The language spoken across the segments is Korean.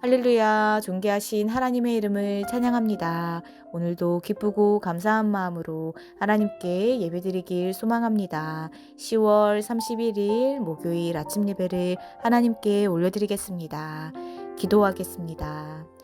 할렐루야, 존귀하신 하나님의 이름을 찬양합니다. 오늘도 기쁘고 감사한 마음으로 하나님께 예배드리길 소망합니다. 10월 31일 목요일 아침 예배를 하나님께 올려드리겠습니다. 기도하겠습니다.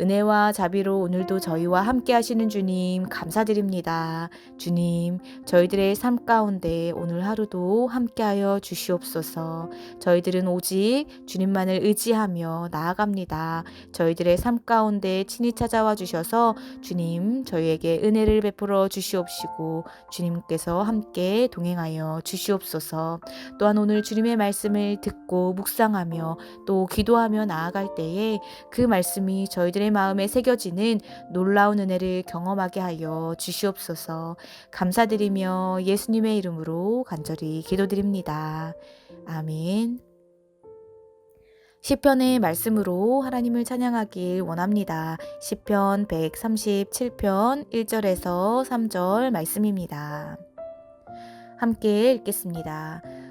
은혜와 자비로 오늘도 저희와 함께 하시는 주님 감사드립니다. 주님, 저희들의 삶 가운데 오늘 하루도 함께하여 주시옵소서. 저희들은 오직 주님만을 의지하며 나아갑니다. 저희들의 삶 가운데 친히 찾아와 주셔서 주님, 저희에게 은혜를 베풀어 주시옵시고 주님께서 함께 동행하여 주시옵소서. 또한 오늘 주님의 말씀을 듣고 묵상하며 또 기도하며 나아갈 때에 그 말씀이 저희들의 마음에 새겨지는 놀라운 은혜를 경험하게 하여 주시옵소서. 감사드리며 예수님의 이름으로 간절히 기도드립니다. 아멘. 시편의 말씀으로 하나님을 찬양하길 원합니다. 시편 137편 1절에서 3절 말씀입니다. 함께 읽겠습니다.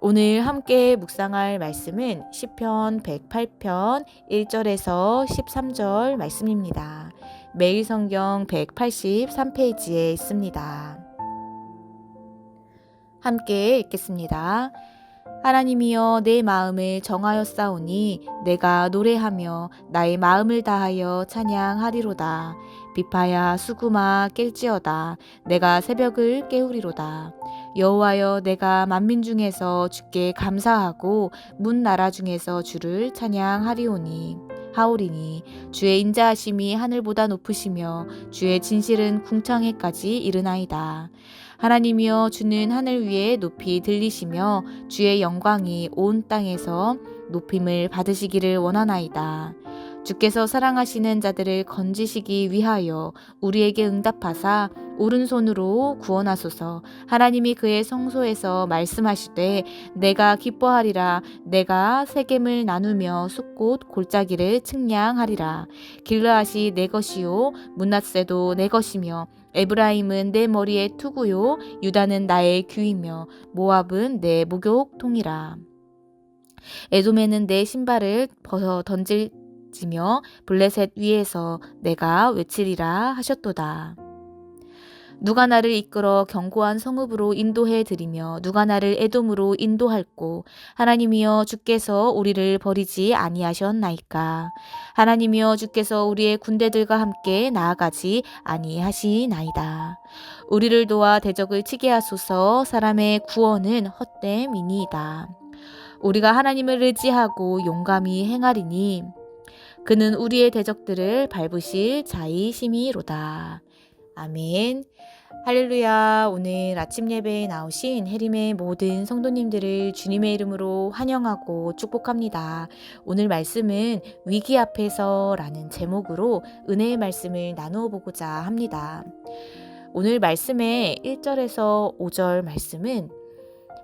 오늘 함께 묵상할 말씀은 시편 108편 1절에서 13절 말씀입니다. 매일 성경 183페이지에 있습니다. 함께 읽겠습니다. 하나님이여 내 마음을 정하였사오니 내가 노래하며 나의 마음을 다하여 찬양하리로다. 비파야 수구마 깰지어다. 내가 새벽을 깨우리로다. 여호와여 내가 만민 중에서 주께 감사하고 문 나라 중에서 주를 찬양하리오니 하오리니 주의 인자하심이 하늘보다 높으시며 주의 진실은 궁창에까지 이르나이다. 하나님이여 주는 하늘 위에 높이 들리시며 주의 영광이 온 땅에서 높임을 받으시기를 원하나이다. 주께서 사랑하시는 자들을 건지시기 위하여 우리에게 응답하사 오른손으로 구원하소서. 하나님이 그의 성소에서 말씀하시되 내가 기뻐하리라 내가 세겜을 나누며 숲꽃 골짜기를 측량하리라. 길르앗이 내 것이요 문낫세도 내 것이며 에브라임은 내 머리의 투구요 유다는 나의 귀이며 모압은 내 목욕통이라. 에돔에는 내 신발을 벗어 던질 지며 블레셋 위에서 내가 외치리라 하셨도다. 누가 나를 이끌어 견고한 성읍으로 인도해 드리며 누가 나를 에돔으로 인도할꼬 하나님이여 주께서 우리를 버리지 아니하셨나이까? 하나님이여 주께서 우리의 군대들과 함께 나아가지 아니하시나이다. 우리를 도와 대적을 치게 하소서. 사람의 구원은 헛됨이니이다. 우리가 하나님을 의지하고 용감히 행하리니 그는 우리의 대적들을 밟으실 자이심이로다 아멘. 할렐루야. 오늘 아침 예배에 나오신 해림의 모든 성도님들을 주님의 이름으로 환영하고 축복합니다. 오늘 말씀은 위기 앞에서라는 제목으로 은혜의 말씀을 나누어 보고자 합니다. 오늘 말씀의 1절에서 5절 말씀은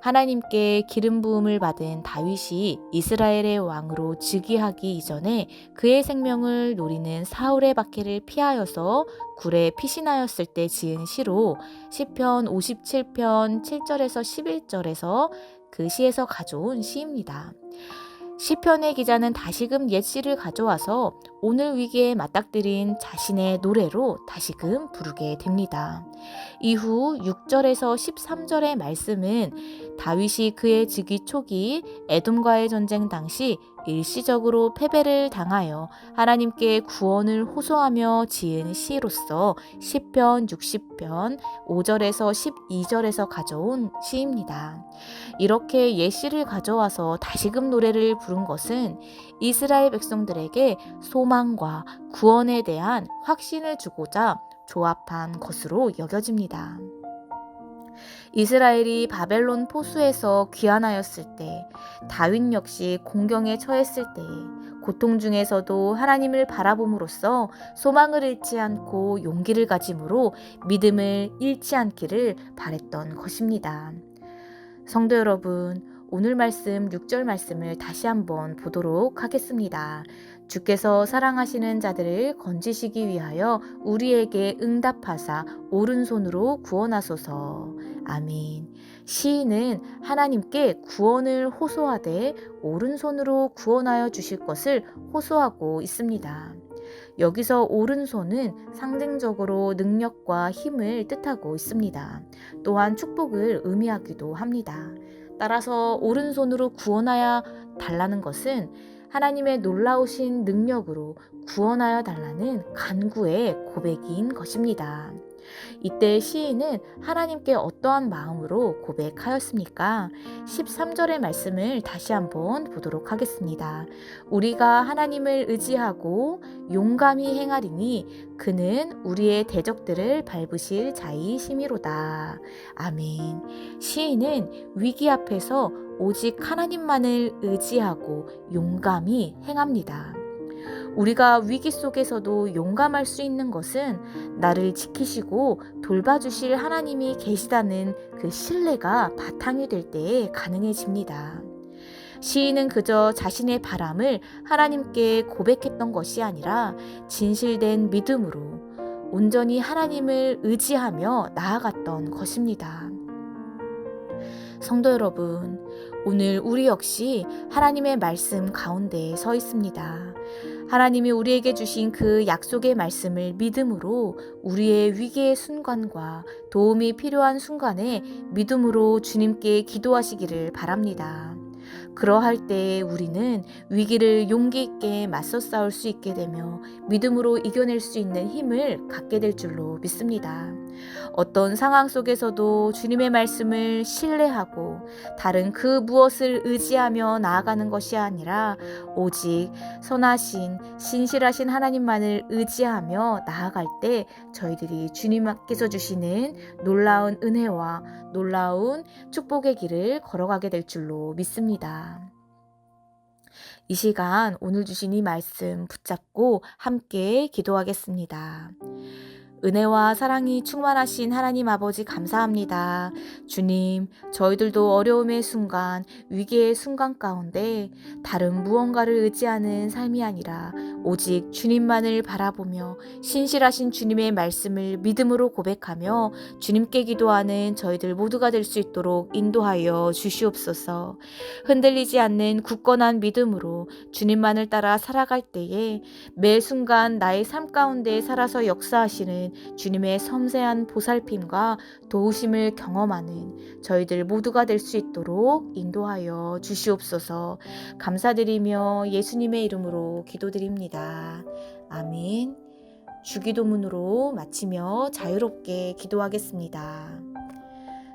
하나님께 기름 부음을 받은 다윗이 이스라엘의 왕으로 즉위하기 이전에 그의 생명을 노리는 사울의 박해를 피하여서 굴에 피신하였을 때 지은 시로 시편 57편 7절에서 11절에서 그 시에서 가져온 시입니다. 시편의 기자는 다시금 옛 시를 가져와서 오늘 위기에 맞닥뜨린 자신의 노래로 다시금 부르게 됩니다. 이후 6절에서 13절의 말씀은 다윗이 그의 즉위 초기 에돔과의 전쟁 당시 일시적으로 패배를 당하여 하나님께 구원을 호소하며 지은 시로서 시편 60편 5절에서 12절에서 가져온 시입니다. 이렇게 예시를 가져와서 다시금 노래를 부른 것은 이스라엘 백성들에게 소망 과 구원에 대한 확신을 주고자 조합한 것으로 여겨집니다. 이스라엘이 바벨론 포수에서 귀환하였을 때 다윗 역시 공경에 처했을 때 고통 중에서도 하나님을 바라봄으로써 소망을 잃지 않고 용기를 가짐으로 믿음을 잃지 않기를 바랬던 것입니다. 성도 여러분, 오늘 말씀 6절 말씀을 다시 한번 보도록 하겠습니다. 주께서 사랑하시는 자들을 건지시기 위하여 우리에게 응답하사 오른손으로 구원하소서. 아멘. 시인은 하나님께 구원을 호소하되 오른손으로 구원하여 주실 것을 호소하고 있습니다. 여기서 오른손은 상징적으로 능력과 힘을 뜻하고 있습니다. 또한 축복을 의미하기도 합니다. 따라서 오른손으로 구원하여 달라는 것은 하나님의 놀라우신 능력으로 구원하여 달라는 간구의 고백인 것입니다. 이때 시인은 하나님께 어떠한 마음으로 고백하였습니까? 13절의 말씀을 다시 한번 보도록 하겠습니다. 우리가 하나님을 의지하고 용감히 행하리니 그는 우리의 대적들을 밟으실 자이심이로다. 아멘. 시인은 위기 앞에서 오직 하나님만을 의지하고 용감히 행합니다. 우리가 위기 속에서도 용감할 수 있는 것은 나를 지키시고 돌봐주실 하나님이 계시다는 그 신뢰가 바탕이 될 때에 가능해집니다. 시인은 그저 자신의 바람을 하나님께 고백했던 것이 아니라 진실된 믿음으로 온전히 하나님을 의지하며 나아갔던 것입니다. 성도 여러분, 오늘 우리 역시 하나님의 말씀 가운데 서 있습니다. 하나님이 우리에게 주신 그 약속의 말씀을 믿음으로 우리의 위기의 순간과 도움이 필요한 순간에 믿음으로 주님께 기도하시기를 바랍니다. 그러할 때 우리는 위기를 용기 있게 맞서 싸울 수 있게 되며 믿음으로 이겨낼 수 있는 힘을 갖게 될 줄로 믿습니다. 어떤 상황 속에서도 주님의 말씀을 신뢰하고 다른 그 무엇을 의지하며 나아가는 것이 아니라 오직 선하신 신실하신 하나님만을 의지하며 나아갈 때 저희들이 주님께서 주시는 놀라운 은혜와 놀라운 축복의 길을 걸어가게 될 줄로 믿습 이 시간 오늘 주신 이 말씀 붙잡고 함께 기도하겠습니다. 은혜와 사랑이 충만하신 하나님 아버지 감사합니다. 주님, 저희들도 어려움의 순간, 위기의 순간 가운데 다른 무언가를 의지하는 삶이 아니라 오직 주님만을 바라보며 신실하신 주님의 말씀을 믿음으로 고백하며 주님께 기도하는 저희들 모두가 될 수 있도록 인도하여 주시옵소서. 흔들리지 않는 굳건한 믿음으로 주님만을 따라 살아갈 때에 매 순간 나의 삶 가운데 살아서 역사하시는 주님의 섬세한 보살핌과 도우심을 경험하는 저희들 모두가 될 수 있도록 인도하여 주시옵소서 감사드리며 예수님의 이름으로 기도드립니다. 아멘. 주기도문으로 마치며 자유롭게 기도하겠습니다.